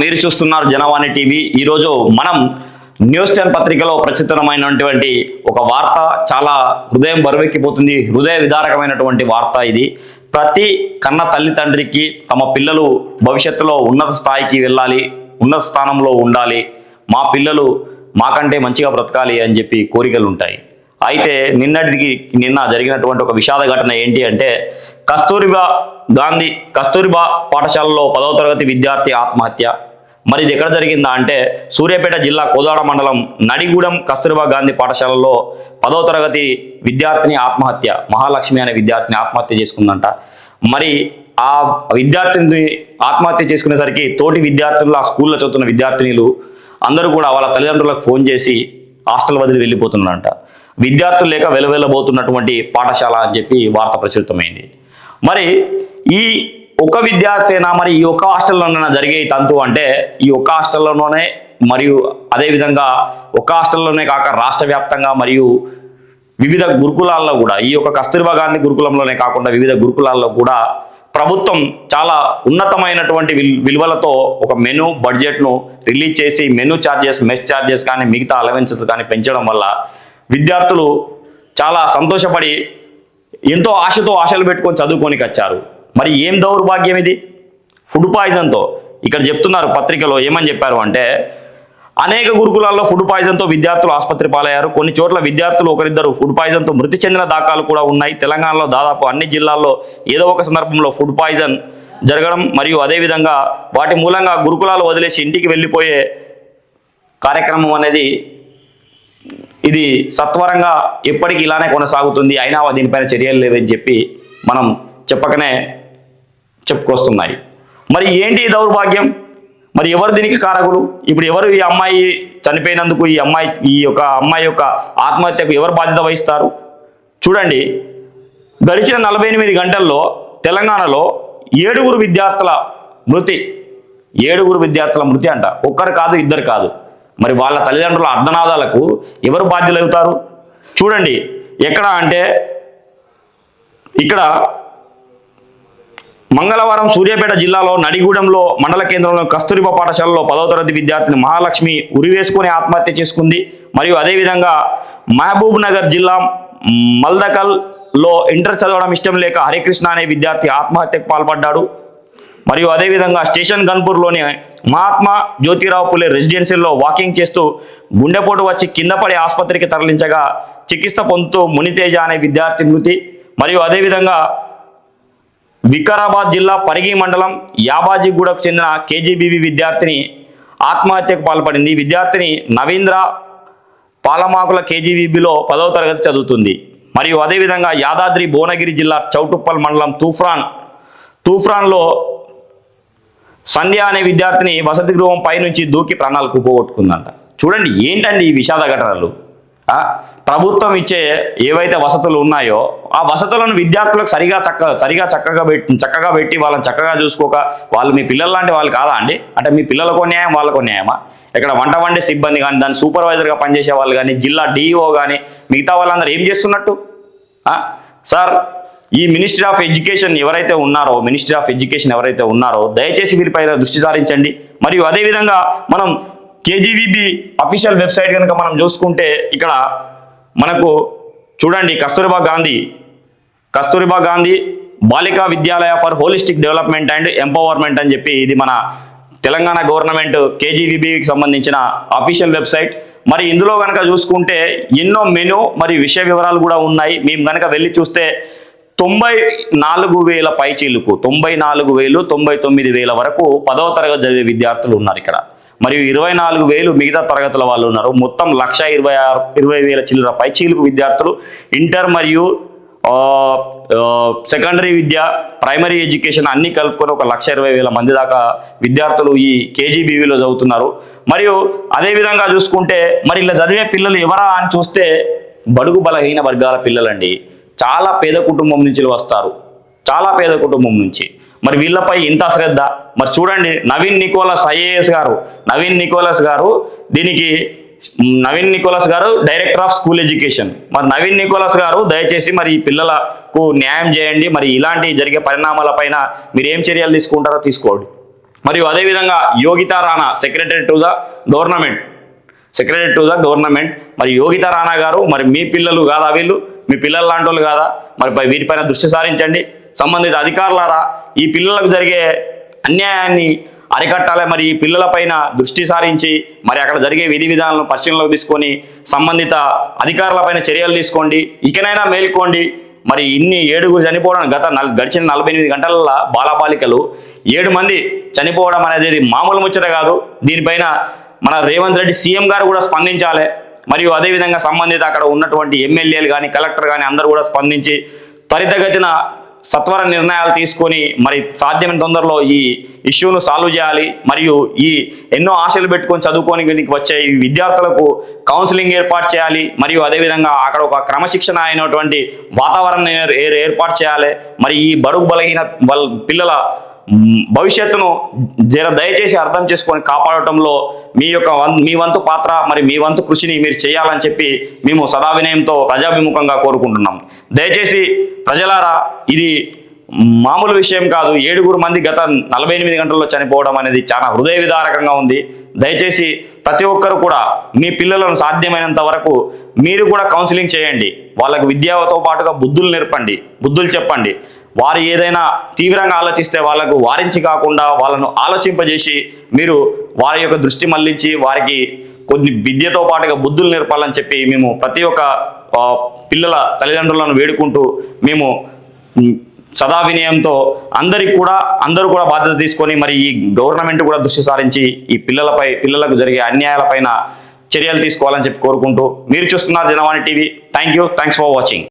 మీరు చూస్తున్నారు జనవాణి టీవీ. ఈరోజు మనం న్యూస్ టెన్ పత్రికలో ప్రచురితమైనటువంటి ఒక వార్త చాలా హృదయం బరువెక్కిపోతుంది. హృదయ విదారకమైనటువంటి వార్త ఇది. ప్రతి కన్న తల్లిదండ్రికి తమ పిల్లలు భవిష్యత్తులో ఉన్నత స్థాయికి వెళ్ళాలి ఉన్నత స్థానంలో ఉండాలి. మా పిల్లలు మాకంటే మంచిగా బ్రతకాలి అని చెప్పి కోరికలు ఉంటాయి అయితే నిన్నటికి నిన్న జరిగినటువంటి ఒక విషాద ఘటన ఏంటి అంటే కస్తూరిబా గాంధీ కస్తూరిబా పాఠశాలలో పదవ తరగతి విద్యార్థి ఆత్మహత్య. మరి ఇది ఎక్కడ జరిగిందా అంటే సూర్యాపేట జిల్లా కోదాడ మండలం నడిగూడెం కస్తూరిబా గాంధీ పాఠశాలలో పదవ తరగతి విద్యార్థిని ఆత్మహత్య మహాలక్ష్మి అనే విద్యార్థిని ఆత్మహత్య చేసుకుందంట. మరి ఆ విద్యార్థిని ఆత్మహత్య చేసుకునేసరికి తోటి విద్యార్థులు ఆ స్కూల్లో చదువుతున్న విద్యార్థినిలు అందరూ కూడా వాళ్ళ తల్లిదండ్రులకు ఫోన్ చేసి హాస్టల్ వదిలి వెళ్ళిపోతున్నారంట. విద్యార్థులు లేక వెలవెల్లబోతున్నటువంటి పాఠశాల అని చెప్పి వార్త ప్రచురితమైంది. మరి ఈ ఒక విద్యార్థినా మరి ఈ ఒక్క హాస్టల్లోనైనా జరిగే ఈ తంతు అంటే ఈ ఒక్క హాస్టల్లోనే మరియు అదేవిధంగా ఒక హాస్టల్లోనే కాక రాష్ట్ర వ్యాప్తంగా మరియు వివిధ గురుకులాల్లో కూడా ఈ యొక్క కస్తూర్బా గాంధీ గురుకులంలోనే కాకుండా వివిధ గురుకులాల్లో కూడా ప్రభుత్వం చాలా ఉన్నతమైనటువంటి విలువలతో ఒక మెను బడ్జెట్ను రిలీజ్ చేసి మెను ఛార్జెస్ మెస్ ఛార్జెస్ కానీ మిగతా అలవెన్సెస్ కానీ పెంచడం వల్ల విద్యార్థులు చాలా సంతోషపడి ఎంతో ఆశతో ఆశలు పెట్టుకొని చదువుకోనికి వచ్చారు. మరి ఏం దౌర్భాగ్యం ఇది? ఫుడ్ పాయిజన్తో. ఇక్కడ చెప్తున్నారు పత్రికలో ఏమని చెప్పారు అంటే అనేక గురుకులాల్లో ఫుడ్ పాయిజన్తో విద్యార్థులు ఆసుపత్రి పాలయ్యారు. కొన్ని చోట్ల విద్యార్థులు ఒకరిద్దరు ఫుడ్ పాయిజన్తో మృతి చెందిన దాఖలు కూడా ఉన్నాయి. తెలంగాణలో దాదాపు అన్ని జిల్లాల్లో ఏదో ఒక సందర్భంలో ఫుడ్ పాయిజన్ జరగడం మరియు అదేవిధంగా వాటి మూలంగా గురుకులాలు వదిలేసి ఇంటికి వెళ్ళిపోయే కార్యక్రమం అనేది ఇది సత్వరంగా ఎప్పటికీ ఇలానే కొనసాగుతుంది. అయినా దీనిపైన చర్యలు లేవని చెప్పి మనం చెప్పకనే చెప్పుకొస్తున్నాయి. మరి ఏంటి దౌర్భాగ్యం? మరి ఎవరు దీనికి కారకులు? ఇప్పుడు ఎవరు ఈ అమ్మాయి చనిపోయినందుకు ఈ అమ్మాయి ఈ యొక్క అమ్మాయి యొక్క ఆత్మహత్యకు ఎవరు బాధ్యత వహిస్తారు? చూడండి గడిచిన నలభై ఎనిమిది గంటల్లో తెలంగాణలో ఏడుగురు విద్యార్థుల మృతి. ఏడుగురు విద్యార్థుల మృతి అంట. ఒక్కరు కాదు ఇద్దరు కాదు. మరి వాళ్ళ తల్లిదండ్రుల అర్ధనాదాలకు ఎవరు బాధ్యులవుతారు? చూడండి ఎక్కడ అంటే ఇక్కడ మంగళవారం సూర్యాపేట జిల్లాలో నడిగూడెంలో మండల కేంద్రంలో కస్తూరిబా పాఠశాలలో పదవ తరగతి విద్యార్థిని మహాలక్ష్మి ఉరివేసుకుని ఆత్మహత్య చేసుకుంది. మరియు అదేవిధంగా మహబూబ్ నగర్ జిల్లా మల్దకల్లో ఇంటర్ చదవడం ఇష్టం లేక హరికృష్ణ అనే విద్యార్థి ఆత్మహత్యకు పాల్పడ్డాడు. మరియు అదేవిధంగా స్టేషన్ గన్పూర్లోని మహాత్మా జ్యోతిరావు పులే రెసిడెన్షియల్లో వాకింగ్ చేస్తూ గుండెపోటు వచ్చి కింద పడి ఆసుపత్రికి తరలించగా చికిత్స పొందుతూ మునితేజ అనే విద్యార్థి మృతి. మరియు అదేవిధంగా వికారాబాద్ జిల్లా పరిగి మండలం యాబాజీగూడకు చెందిన కేజీబీవీ విద్యార్థిని ఆత్మహత్యకు పాల్పడింది. ఈ విద్యార్థిని నవీంద్ర పాలమాకుల కేజీబీబీలో పదవ తరగతి చదువుతుంది. మరియు అదేవిధంగా యాదాద్రి భువనగిరి జిల్లా చౌటుప్పల్ మండలం తూఫ్రాన్ తూఫ్రాన్లో సంధ్య అనే విద్యార్థిని వసతి గృహం పైనుంచి దూకి ప్రాణాలు పోగొట్టుకుందంట చూడండి ఏంటండి ఈ విషాద ఘటనలు? ప్రభుత్వం ఇచ్చే ఏవైతే వసతులు ఉన్నాయో ఆ వసతులను విద్యార్థులకు సరిగా చక్క సరిగా చక్కగా పెట్టి చక్కగా పెట్టి వాళ్ళని చక్కగా చూసుకోక వాళ్ళు మీ పిల్లలు లాంటి వాళ్ళు కాదా అండి? అంటే మీ పిల్లలకు న్యాయం వాళ్ళకు న్యాయమా? ఇక్కడ వంట వండే సిబ్బంది కానీ దాని సూపర్వైజర్గా పనిచేసే వాళ్ళు కానీ జిల్లా డిఈఓ కానీ మిగతా వాళ్ళందరూ ఏం చేస్తున్నట్టు? సార్ ఈ మినిస్ట్రీ ఆఫ్ ఎడ్యుకేషన్ ఎవరైతే ఉన్నారో మినిస్ట్రీ ఆఫ్ ఎడ్యుకేషన్ ఎవరైతే ఉన్నారో దయచేసి వీరిపై దృష్టి సారించండి. మరియు అదేవిధంగా మనం కేజీవీబీ అఫీషియల్ వెబ్సైట్ కనుక మనం చూసుకుంటే ఇక్కడ మనకు చూడండి Kasturba Gandhi Kasturba Gandhi Balika Vidyalaya for holistic development and empowerment అని చెప్పి ఇది మన తెలంగాణ గవర్నమెంట్ కేజీవీబీకి సంబంధించిన అఫీషియల్ వెబ్సైట్ మరి ఇందులో కనుక చూసుకుంటే ఎన్నో మెను మరి విషయ వివరాలు కూడా ఉన్నాయి. మేము కనుక వెళ్ళి చూస్తే తొంభై నాలుగు వేల పైచీలకు తొంభై నాలుగు వేలు తొంభై తొమ్మిది వేల వరకు పదవ తరగతి చదివే విద్యార్థులు ఉన్నారు ఇక్కడ. మరియు ఇరవై నాలుగు వేలు మిగతా తరగతుల వాళ్ళు ఉన్నారు. మొత్తం లక్ష ఇరవై ఆరు ఇరవై వేల చిల్లర పైచీలకు విద్యార్థులు ఇంటర్ మరియు సెకండరీ విద్య ప్రైమరీ ఎడ్యుకేషన్ అన్ని కలుపుకొని ఒక లక్ష ఇరవై వేల మంది దాకా విద్యార్థులు ఈ కేజీబీవీలో చదువుతున్నారు. మరియు అదేవిధంగా చూసుకుంటే మరి ఇలా చదివే పిల్లలు ఎవరా అని చూస్తే బడుగు బలహీన వర్గాల పిల్లలండి. చాలా పేద కుటుంబం నుంచి వస్తారు. చాలా పేద కుటుంబం నుంచి. మరి వీళ్ళపై ఇంత శ్రద్ధ. మరి చూడండి నవీన్ నికోలస్ ఐఏఎస్ గారు నవీన్ నికోలస్ గారు దీనికి నవీన్ నికోలస్ గారు డైరెక్టర్ ఆఫ్ స్కూల్ ఎడ్యుకేషన్. మరి నవీన్ నికోలస్ గారు దయచేసి మరి ఈ పిల్లలకు న్యాయం చేయండి. మరి ఇలాంటి జరిగే పరిణామాలపైన మీరు ఏం చర్యలు తీసుకుంటారో తీసుకోండి. మరియు అదేవిధంగా Yogita Rana secretary to the government secretary to the government మరి యోగితా రాణా గారు మరి మీ పిల్లలు కాదా వీళ్ళు? మీ పిల్లలు లాంటి వాళ్ళు కాదా? మరి వీటిపైన దృష్టి సారించండి. సంబంధిత అధికారులారా ఈ పిల్లలకు జరిగే అన్యాయాన్ని అరికట్టాలి మరి ఈ పిల్లలపైన దృష్టి సారించి మరి అక్కడ జరిగే విధి విధానాలను పరిశీలనలోకి తీసుకొని సంబంధిత అధికారులపైన చర్యలు తీసుకోండి. ఇకనైనా మేల్కోండి. మరి ఇన్ని ఏడుగురు చనిపోవడం గత గడిచిన నలభై ఎనిమిది గంటల బాలబాలికలు ఏడు మంది చనిపోవడం అనేది మామూలు ముచ్చట కాదు. దీనిపైన మన రేవంత్ రెడ్డి సీఎం గారు కూడా స్పందించాలి. మరియు అదేవిధంగా సంబంధిత అక్కడ ఉన్నటువంటి ఎమ్మెల్యేలు కానీ కలెక్టర్ కానీ అందరూ కూడా స్పందించి త్వరితగతిన సత్వర నిర్ణయాలు తీసుకొని మరి సాధ్యమైన తొందరలో ఈ ఇష్యూను సాల్వ్ చేయాలి. మరియు ఈ ఎన్నో ఆశలు పెట్టుకొని చదువుకొని వచ్చే ఈ విద్యార్థులకు కౌన్సిలింగ్ ఏర్పాటు చేయాలి. మరియు అదేవిధంగా అక్కడ ఒక క్రమశిక్షణ అయినటువంటి వాతావరణం ఏర్పాటు చేయాలి. మరి ఈ బరువు బలహీన వాళ్ళ పిల్లల భవిష్యత్తును జర దయచేసి అర్థం చేసుకొని కాపాడటంలో మీ యొక్క వం- మీ వంతు పాత్ర మరి మీ వంతు కృషిని మీరు చేయాలని చెప్పి మేము సదా వినయంతో ప్రజాభిముఖంగా కోరుకుంటున్నాం. దయచేసి ప్రజలారా ఇది మామూలు విషయం కాదు. ఏడుగురు మంది గత నలభై ఎనిమిది గంటల్లో చనిపోవడం అనేది చాలా హృదయ విదారకంగా ఉంది. దయచేసి ప్రతి ఒక్కరు కూడా మీ పిల్లలను సాధ్యమైనంత వరకు మీరు కూడా కౌన్సిలింగ్ చేయండి. వాళ్ళకు విద్యతో పాటుగా బుద్ధులు నేర్పండి బుద్ధులు చెప్పండి. వారు ఏదైనా తీవ్రంగా ఆలోచిస్తే వాళ్ళకు వారించి కాకుండా వాళ్ళను ఆలోచింపజేసి మీరు వారి యొక్క దృష్టి మళ్ళించి వారికి కొన్ని విద్యతో పాటుగా బుద్ధులు నేర్పాలని చెప్పి మేము ప్రతి ఒక్క పిల్లల తల్లిదండ్రులను వేడుకుంటూ మేము సదా వినయంతో అందరికి కూడా అందరూ కూడా బాధ్యత తీసుకొని మరి ఈ గవర్నమెంట్ కూడా దృష్టి సారించి ఈ పిల్లలపై పిల్లలకు జరిగే అన్యాయాలపైన చర్యలు తీసుకోవాలని చెప్పి కోరుకుంటూ మీరు చూస్తున్నారు Janavani TV. Thank you thanks for watching